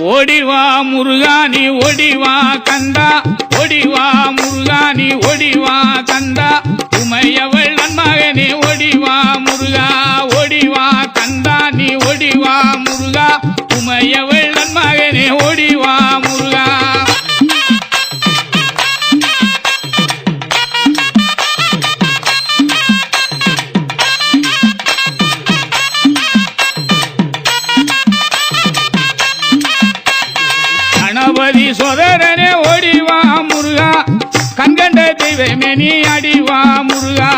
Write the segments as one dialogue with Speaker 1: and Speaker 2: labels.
Speaker 1: ஓடிவா முருகானி நீ ஓடிவா கந்தா. ஓடிவா முருகானி நீ ஓடிவா கந்தா. உமையவள் நன்மகனே ஓடிவா முருகா. ஓடிவா கந்தா நீ ஓடிவா முருகா. உமையவள் சோதரனே ஓடிவா முருகா. கண்கண்ட தெய்வமே நீ அடிவா முருகா.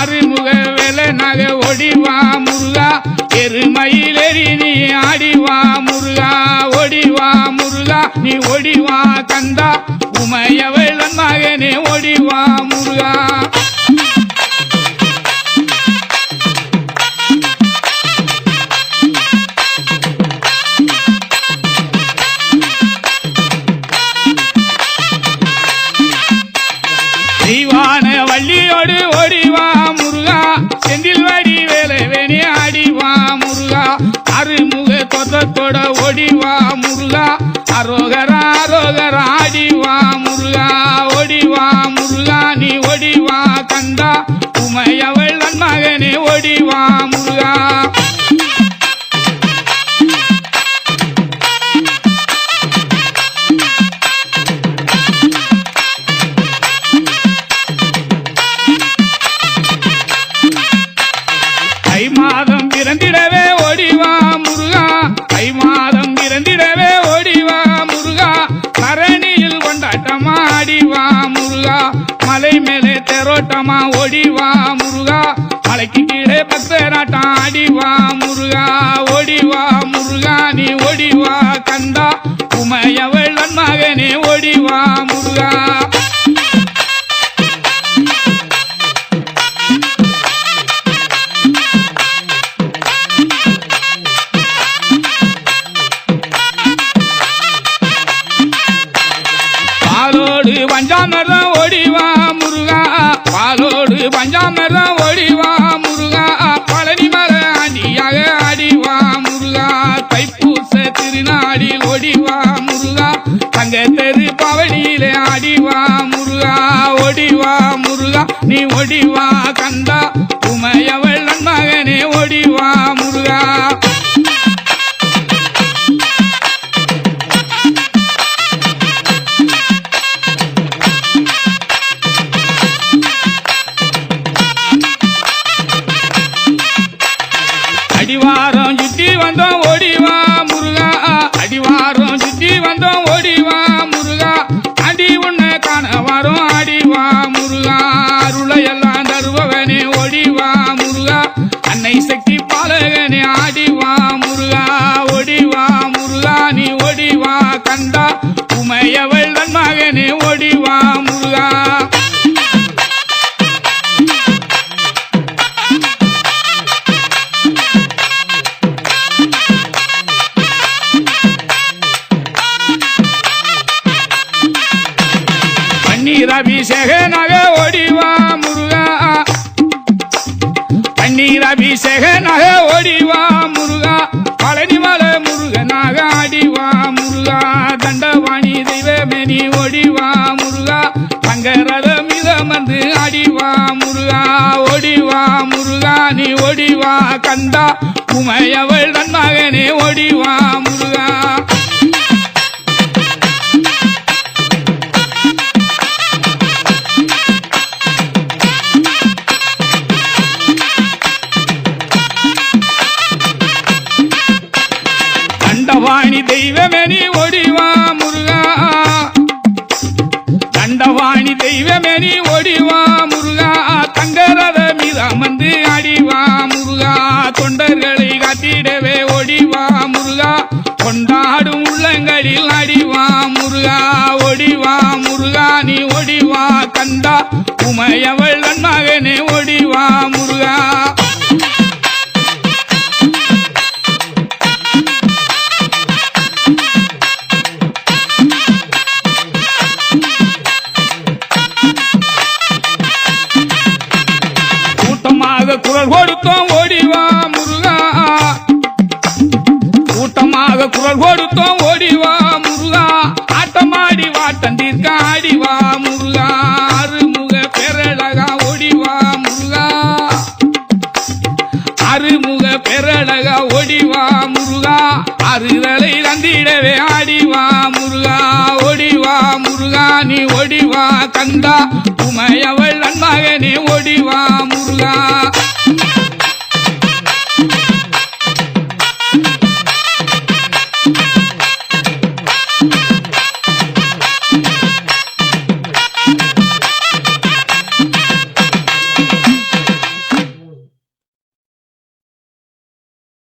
Speaker 1: அருமுக வேலை நக ஓடிவா முருகா. எருமயிலேறி நீ ஆடிவா முருகா. ஓடிவா முருகா. நீ ஓடிவா கந்தா. உமையவள் மகனே ஓடிவா முருகா. தெய்வான வள்ளியோடு ஓடிவா முருகா. செந்தில் வடி வேலை வேணி ஆடிவா முருகா. அருமுக தொத்தத்தோட ஓடிவா முருகா. அரோகரா அரோகரா ஆடிவா முருகா. ஓடிவா முருகா நீ ஓடிவா கந்தா உமையவள் மகனே தெரோட்டமா ஓடிவா முருகா. அழைக்கிட்டே கீழே பக்தராட்டம் ஆடிவா முருகா. ஓடிவா முருகா நீ ஓடிவா கந்தா. உமையவள் மகனே ஓடிவா முருகா. பாலோடு பஞ்சாமரம் பாலோடு பஞ்சாமரம் ஓடிவா முருகா பழனி மர அடியாக அடிவா முருகா. தைப்பூச திருநாடில் ஒடிவா முருகா. தங்க தெரு பவனியிலே அடிவா முருகா. ஒடிவா முருகா. நீ ஒடிவா கந்தா. உமையவள் மகனே ஒடிவா முருகா. வந்தோம் ஓடிவா முருகா. அடி உன்னை காண வரும் அடிவா முருகா. அருளையெல்லாம் தருபவனே ஓடிவா முருகா. அன்னை சக்தி பாலகனே ஆடிவா முருகா. ஓடிவா முருகா நீ ஓடிவா கண்டா. உமையவள் தன் மகனே ஓடிவா. பன்னீர் அபிஷேக நக ஓடிவா முருகா. பன்னீர் அபிஷேக நக ஓடிவா முருகா. பழனி மலை முருகனாக ஆடிவா முருகா. தண்டவாணி தெய்வமேனி ஓடிவா முருகா. தங்கரதம் இதமந்து ஆடிவா முருகா. ஓடிவா முருகா நீ ஓடிவா. கந்தா உமையவள் தன் மகனே ஓடிவா முருகா. காத்திடவே ஒடிவா முருகா. கொண்டாடும் உள்ளங்களில் அடிவா முருகா. ஒடிவா முருகா நீ ஒடிவா கண்டா உமையவள் தன் மகனே நாங்கள் ஓடுத்தோம் ஓடிவா முருகா. கூட்டமாக குரல் குரல் ஆட்டமாடி வாட்டந்திருக்க ஆடிவா முருகா. அருமுக பெரழகா ஓடிவா முருகா. அருமுக பெரழகா ஓடிவா முருகா. அருதலை தந்திடவே ஆடிவா முருகா. ஓடிவா முருகா நீ ஓடிவா கந்தா. உமையவள் நன்மகனே ஓடிவா